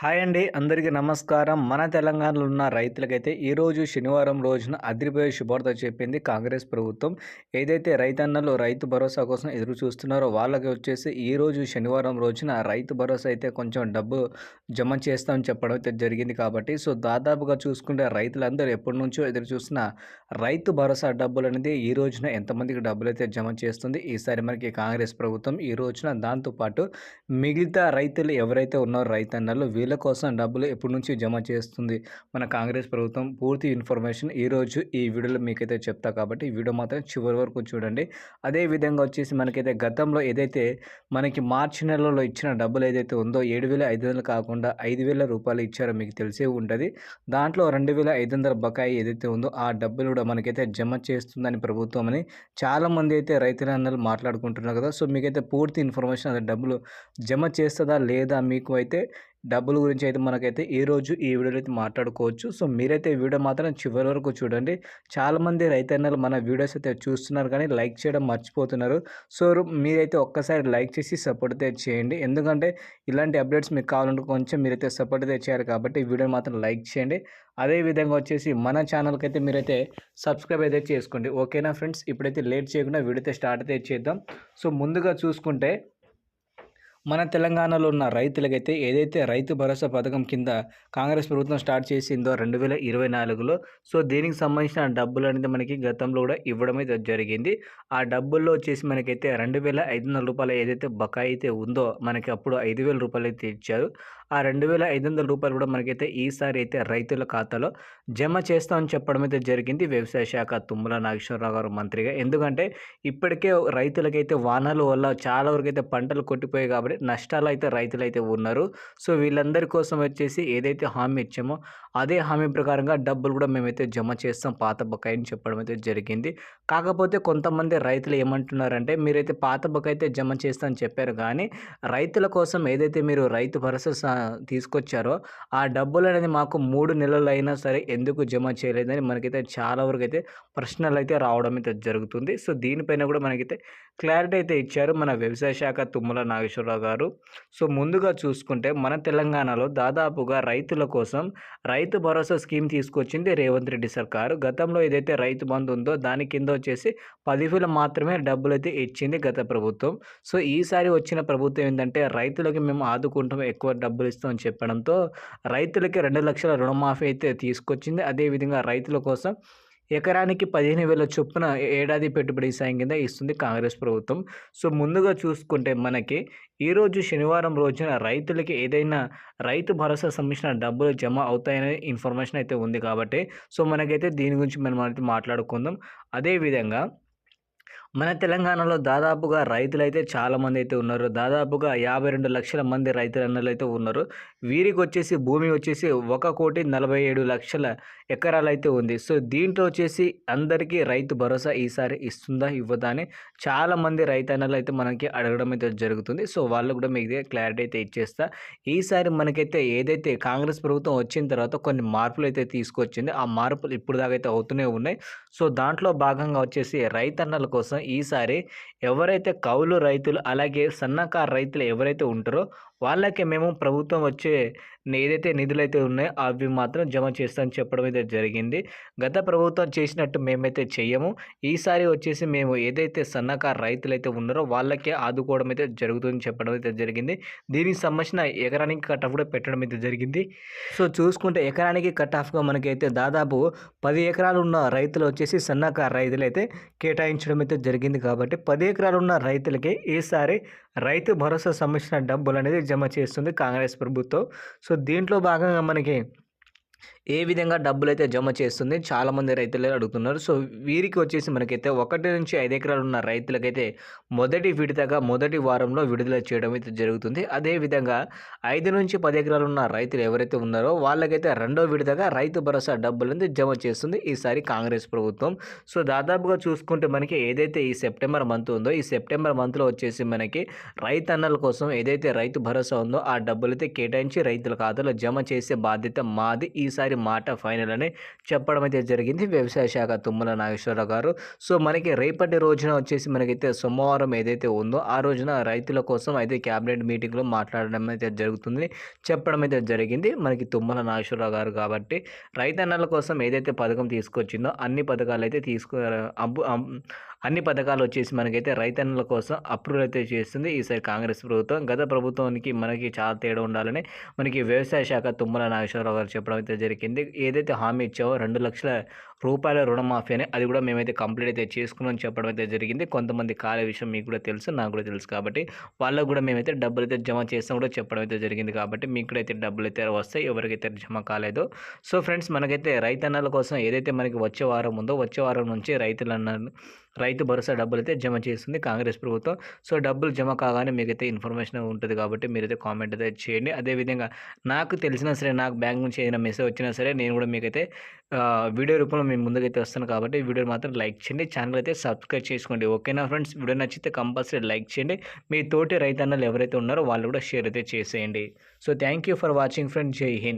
Hi అండి. అందరికీ నమస్కారం. మన తెలంగాణలో ఉన్న రైతులకైతే ఈరోజు శనివారం రోజున అదిరిపోయే శుభార్త చెప్పింది కాంగ్రెస్ ప్రభుత్వం. ఏదైతే రైతన్నలు రైతు భరోసా కోసం ఎదురు చూస్తున్నారో వాళ్ళకి వచ్చేసి ఈరోజు శనివారం రోజున రైతు భరోసా అయితే కొంచెం డబ్బు జమ చేస్తామని చెప్పడం అయితే జరిగింది కాబట్టి సో దాదాపుగా చూసుకుంటే రైతులందరూ ఎప్పటి నుంచో ఎదురు చూసిన రైతు భరోసా డబ్బులు అనేది ఈ రోజున ఎంతమందికి డబ్బులు అయితే జమ చేస్తుంది? ఈసారి మనకి కాంగ్రెస్ ప్రభుత్వం ఈ రోజున దాంతోపాటు మిగతా రైతులు ఎవరైతే ఉన్నారో రైతన్నలు వీళ్ళ కోసం డబ్బులు ఎప్పటి నుంచి జమ చేస్తుంది? మన కాంగ్రెస్ ప్రభుత్వం పూర్తి ఇన్ఫర్మేషన్ ఈరోజు ఈ వీడియోలో మీకైతే చెప్తా కాబట్టి ఈ వీడియో మాత్రం చివరి వరకు చూడండి. అదే విధంగా వచ్చేసి మనకైతే గతంలో ఏదైతే మనకి మార్చి నెలలో ఇచ్చిన డబ్బులు ఏదైతే ఉందో ఏడు వేల ఐదు వందలు కాకుండా ఐదు వేల రూపాయలు ఇచ్చారో మీకు తెలిసే ఉంటుంది. దాంట్లో రెండు వేల ఐదు వందల బకాయి ఏదైతే ఉందో ఆ డబ్బులు కూడా మనకైతే జమ చేస్తుందని ప్రభుత్వం అని చాలామంది అయితే రైతులందరూ మాట్లాడుకుంటున్నారు కదా. సో మీకైతే పూర్తి ఇన్ఫర్మేషన్ అదే డబ్బులు జమ చేస్తుందా లేదా మీకు అయితే డబ్బుల గురించి అయితే మనకైతే ఈ రోజు ఈ వీడియోలో అయితే మాట్లాడుకోవచ్చు. సో మీరైతే వీడియో మాత్రం చివరి వరకు చూడండి. చాలామంది రైతన్నలు మన వీడియోస్ అయితే చూస్తున్నారు కానీ లైక్ చేయడం మర్చిపోతున్నారు. సో మీరైతే ఒక్కసారి లైక్ చేసి సపోర్ట్ అయితే చేయండి. ఎందుకంటే ఇలాంటి అప్డేట్స్ మీకు కావాలంటే కొంచెం మీరైతే సపోర్ట్ అయితే చేయాలి కాబట్టి వీడియో మాత్రం లైక్ చేయండి. అదే విధంగా వచ్చేసి మన ఛానల్కి అయితే మీరైతే సబ్స్క్రైబ్ అయితే చేసుకోండి. ఓకేనా ఫ్రెండ్స్? ఇప్పుడైతే లేట్ చేయకుండా వీడియో అయితే స్టార్ట్ అయితే చేద్దాం. సో ముందుగా చూసుకుంటే మన తెలంగాణలో ఉన్న రైతులకైతే ఏదైతే రైతు భరోసా పథకం కింద కాంగ్రెస్ ప్రభుత్వం స్టార్ట్ చేసిందో రెండు వేల ఇరవై నాలుగులో సో దీనికి సంబంధించిన డబ్బులు అనేది మనకి గతంలో కూడా ఇవ్వడం అయితే జరిగింది. ఆ డబ్బుల్లో వచ్చేసి మనకైతే రెండు వేల ఐదు వందల రూపాయలు ఏదైతే బకాయి అయితే ఉందో మనకి అప్పుడు ఐదు వేల రూపాయలు అయితే ఇచ్చారు. ఆ రెండు వేల ఐదు వందల రూపాయలు కూడా మనకైతే ఈసారి అయితే రైతుల ఖాతాలో జమ చేస్తామని చెప్పడం అయితే జరిగింది. వ్యవసాయ శాఖ తుమ్మల నాగేశ్వరరావు గారు మంత్రిగా. ఎందుకంటే ఇప్పటికే రైతులకైతే వానల వల్ల చాలా వరకు అయితే పంటలు కొట్టిపోయాయి కాబట్టి నష్టాలు అయితే రైతులు అయితే ఉన్నారు. సో వీళ్ళందరి కోసం వచ్చేసి ఏదైతే హామీ ఇచ్చామో అదే హామీ ప్రకారంగా డబ్బులు కూడా మేమైతే జమ చేస్తాం పాత బకాయిని చెప్పడం అయితే జరిగింది. కాకపోతే కొంతమంది రైతులు ఏమంటున్నారంటే మీరైతే పాత బకాయి అయితే జమ చేస్తామని చెప్పారు. కానీ రైతుల కోసం ఏదైతే మీరు రైతు భరోసా సా- తీసుకొచ్చారో ఆ డబ్బులు అనేది మాకు మూడు నెలలు అయినా సరే ఎందుకు జమ చేయలేదని మనకైతే చాలా వరకు అయితే ప్రశ్నలు అయితే రావడం అయితే జరుగుతుంది. సో దీనిపైన కూడా మనకైతే క్లారిటీ అయితే ఇచ్చారు మన వ్యవసాయ శాఖ తుమ్మల నాగేశ్వరరావు గారు. సో ముందుగా చూసుకుంటే మన తెలంగాణలో దాదాపుగా రైతుల కోసం రైతు భరోసా స్కీమ్ తీసుకొచ్చింది రేవంత్ రెడ్డి సర్కారు. గతంలో ఏదైతే రైతు బంధు ఉందో దాని కింద వచ్చేసి పదివేలు మాత్రమే డబ్బులు అయితే ఇచ్చింది గత ప్రభుత్వం. సో ఈసారి వచ్చిన ప్రభుత్వం ఏంటంటే రైతులకి మేము ఆదుకుంటాం ఎక్కువ డబ్బులు చెల్లిస్తామని చెప్పడంతో రైతులకి రెండు లక్షల రుణమాఫీ అయితే తీసుకొచ్చింది. అదేవిధంగా రైతుల కోసం ఎకరానికి పదిహేను వేల చొప్పున ఏడాది పెట్టుబడి సాయం కింద ఇస్తుంది కాంగ్రెస్ ప్రభుత్వం. సో ముందుగా చూసుకుంటే మనకి ఈరోజు శనివారం రోజున రైతులకి ఏదైనా రైతు భరోసా సంబంధించిన డబ్బులు జమ అవుతాయనే ఇన్ఫర్మేషన్ అయితే ఉంది కాబట్టి. సో మనకైతే దీని గురించి మనం అయితే మాట్లాడుకుందాం. అదేవిధంగా మన తెలంగాణలో దాదాపుగా రైతులు అయితే చాలామంది అయితే ఉన్నారు. దాదాపుగా యాభై రెండు లక్షల మంది రైతులు అయితే ఉన్నారు. వీరికి వచ్చేసి భూమి వచ్చేసి ఒక కోటి నలభై ఏడు లక్షల ఎకరాలు అయితే ఉంది. సో దీంట్లో వచ్చేసి అందరికీ రైతు భరోసా ఈసారి ఇస్తుందా ఇవ్వదా అని చాలామంది రైతన్నలు అయితే మనకి అడగడం అయితే జరుగుతుంది. సో వాళ్ళు కూడా మీకు క్లారిటీ అయితే ఇచ్చేస్తా. ఈసారి మనకైతే ఏదైతే కాంగ్రెస్ ప్రభుత్వం వచ్చిన తర్వాత కొన్ని మార్పులు అయితే తీసుకొచ్చింది ఆ మార్పులు ఇప్పుడు దాకా అయితే అవుతూనే ఉన్నాయి. సో దాంట్లో భాగంగా వచ్చేసి రైతన్నల కోసం ఈసారి ఎవరైతే కౌలు రైతులు అలాగే సన్నకారు రైతులు ఎవరైతే ఉంటారో వాళ్ళకే మేము ప్రభుత్వం వచ్చే ఏదైతే నిధులు అయితే ఉన్నాయో అవి మాత్రం జమ చేస్తామని చెప్పడం అయితే జరిగింది. గత ప్రభుత్వం చేసినట్టు మేమైతే చెయ్యము. ఈసారి వచ్చేసి మేము ఏదైతే సన్నకారు రైతులు అయితే ఉన్నారో వాళ్ళకే ఆదుకోవడం అయితే జరుగుతుందని చెప్పడం అయితే జరిగింది. దీనికి సంబంధించిన ఎకరానికి కట్ ఆఫ్ కూడా పెట్టడం అయితే జరిగింది. సో చూసుకుంటే ఎకరానికి కట్ ఆఫ్గా మనకైతే దాదాపు పది ఎకరాలు ఉన్న రైతులు వచ్చేసి సన్నకారు రైతులు అయితే కేటాయించడం అయితే జరిగింది. కాబట్టి పది ఎకరాలు ఉన్న రైతులకి ఈసారి రైతు భరోసా సంబంధించిన డబ్బులు అనేది జమ చేస్తుంది కాంగ్రెస్ ప్రభుత్వం. సో దీంట్లో భాగంగా మనకి ఏ విధంగా డబ్బులు అయితే జమ చేస్తుంది చాలామంది రైతులు అడుగుతున్నారు. సో వీరికి వచ్చేసి మనకైతే ఒకటి నుంచి ఐదు ఎకరాలు ఉన్న రైతులకైతే మొదటి విడతగా మొదటి వారంలో విడుదల చేయడం అయితే జరుగుతుంది. అదేవిధంగా ఐదు నుంచి పది ఎకరాలు ఉన్న రైతులు ఎవరైతే ఉన్నారో వాళ్ళకైతే రెండో విడతగా రైతు భరోసా డబ్బులు అనేది జమ చేస్తుంది ఈసారి కాంగ్రెస్ ప్రభుత్వం. సో దాదాపుగా చూసుకుంటే మనకి ఏదైతే ఈ సెప్టెంబర్ మంత్ ఉందో ఈ సెప్టెంబర్ మంత్లో వచ్చేసి మనకి రైతన్నల కోసం ఏదైతే రైతు భరోసా ఉందో ఆ డబ్బులు అయితే కేటాయించి రైతుల ఖాతాలో జమ చేసే బాధ్యత మాది. ఈసారి మాట ఫైనల్ అని చెప్పడం అయితే జరిగింది. వ్యవసాయ శాఖ తుమ్మల నాగేశ్వరరావు గారు. సో మనకి రేపటి రోజున వచ్చేసి మనకైతే సోమవారం ఏదైతే ఉందో ఆ రోజున రైతుల కోసం అయితే క్యాబినెట్ మీటింగ్లో మాట్లాడడం అయితే జరుగుతుంది. చెప్పడం అయితే జరిగింది. మనకి తుమ్మల నాగేశ్వరరావు గారు కాబట్టి రైతన్నల కోసం ఏదైతే పథకం తీసుకొచ్చిందో అన్ని పథకాలు అయితే తీసుకు అబ్బు అన్ని పథకాలు వచ్చేసి మనకైతే రైతన్నల కోసం అప్రూవల్ అయితే చేస్తుంది. ఈసారి కాంగ్రెస్ ప్రభుత్వం గత ప్రభుత్వానికి మనకి చాలా తేడా ఉండాలని మనకి వ్యవసాయ శాఖ తుమ్మల నాగేశ్వరరావు గారు చెప్పడం అయితే జరిగింది. ఏదైతే హామీ ఇచ్చావో రెండు లక్షల రూపాయల రుణమాఫీ అని అది కూడా మేమైతే కంప్లీట్ అయితే చేసుకున్నాం చెప్పడం అయితే జరిగింది. కొంతమంది కాలే విషయం మీకు కూడా తెలుసు నాకు కూడా తెలుసు కాబట్టి వాళ్ళకు కూడా మేమైతే డబ్బులు అయితే జమ చేస్తాం కూడా చెప్పడం అయితే జరిగింది కాబట్టి మీకు కూడా అయితే డబ్బులు అయితే వస్తాయి ఎవరికైతే జమ కాలేదో. సో ఫ్రెండ్స్ మనకైతే రైతన్నల కోసం ఏదైతే మనకి వచ్చే వారం ఉందో వచ్చే వారం నుంచి రైతులన్న రైతు భరోసా డబ్బులు అయితే జమ చేస్తుంది కాంగ్రెస్ ప్రభుత్వం. సో డబ్బులు జమ కాగానే మీకైతే ఇన్ఫర్మేషన్ ఉంటుంది కాబట్టి మీరైతే కామెంట్ అయితే చేయండి. అదేవిధంగా నాకు తెలిసినా సరే నాకు బ్యాంక్ నుంచి ఏదైనా మెసేజ్ వచ్చినా సరే నేను కూడా మీకైతే వీడియో రూపంలో మేము ముందుకైతే వస్తాను కాబట్టి వీడియో మాత్రం లైక్ చేయండి. ఛానల్ అయితే సబ్స్క్రైబ్ చేసుకోండి. ఓకేనా ఫ్రెండ్స్? వీడియో నచ్చితే కంపల్సరీ లైక్ చేయండి. మీ తోటి రైతన్నలు ఎవరైతే ఉన్నారో వాళ్ళు కూడా షేర్ అయితే చేసేయండి. So thank you for watching friend జై హింద్.